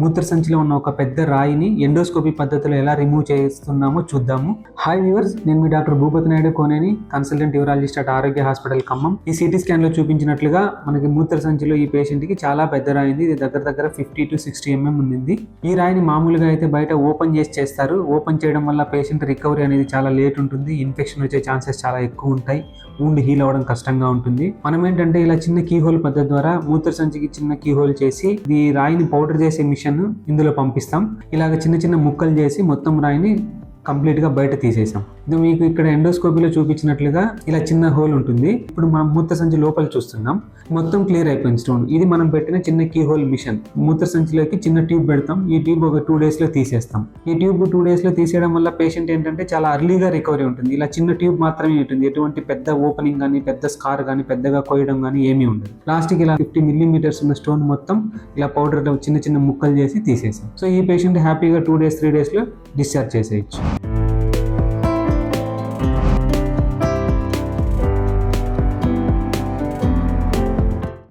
మూత్ర సంచిలో ఉన్న ఒక పెద్ద రాయిని ఎండోస్కోపీ పద్ధతిలో ఎలా రిమూవ్ చేస్తున్నామో చూద్దాము. హాయ్ వ్యూవర్స్ నేను మీ doctor Bhupathi Naidu Koneni consultant urologist at Arogya hospital Khammam. ఈ సిటీ స్కాన్లో చూపించినట్లుగా మనకి మూత్ర సంచిలో ఈ పేషెంట్కి చాలా పెద్ద రాయి ఉంది. ఇది దగ్గర దగ్గర ఫిఫ్టీ టు సిక్స్టీ ఎంఎం ఉంది ఈ రాయిని మామూలుగా అయితే బయట ఓపెన్ చేసి చేస్తారు. ఓపెన్ చేయడం వల్ల పేషెంట్ రికవరీ అనేది చాలా లేట్ ఉంటుంది. ఇన్ఫెక్షన్ వచ్చే ఛాన్సెస్ చాలా ఎక్కువ ఉంటాయి. ఊండి హీల్ అవ్వడం కష్టంగా ఉంటుంది. మనం ఏంటంటే ఇలా చిన్న కీ హోల్ పద్ధతి ద్వారా మూత్ర సంచికి చిన్న కీ హోల్ చేసి ఈ రాయిని పౌడర్ చేసే మిషన్ ఇందులో పంపిస్తాం. ఇలాగ చిన్న చిన్న ముక్కలు చేసి మొత్తం రాయిని కంప్లీట్గా బయట తీసేసాం. ఇది మీకు ఇక్కడ ఎండోస్కోపీలో చూపించినట్లుగా ఇలా చిన్న హోల్ ఉంటుంది. ఇప్పుడు మనం మూత్ర సంచి లోపల చూస్తున్నాం. మొత్తం క్లియర్ అయిపోయింది స్టోన్. ఇది మనం పెట్టిన చిన్న కీ హోల్ మిషన్. మూత్ర సంచిలోకి చిన్న ట్యూబ్ పెడతాం. ఈ ట్యూబ్ ఒక టూ డేస్లో తీసేస్తాం. ఈ ట్యూబ్ టూ డేస్లో తీసేయడం వల్ల పేషెంట్ ఏంటంటే చాలా అర్లీగా రికవరీ ఉంటుంది. ఇలా చిన్న ట్యూబ్ మాత్రమే ఉంటుంది. ఎటువంటి పెద్ద ఓపెనింగ్ కానీ పెద్ద స్కార్ కానీ పెద్దగా కోయడం కానీ ఏమీ ఉండదు. లాస్ట్కి ఇలా ఫిఫ్టీ మిల్లీమీటర్స్ ఉన్న స్టోన్ మొత్తం ఇలా పౌడర్ చిన్న చిన్న ముక్కలు చేసి తీసేసాం. సో ఈ పేషెంట్ హ్యాపీగా టూ డేస్ త్రీ డేస్లో డిశ్చార్జ్ చేసేయచ్చు.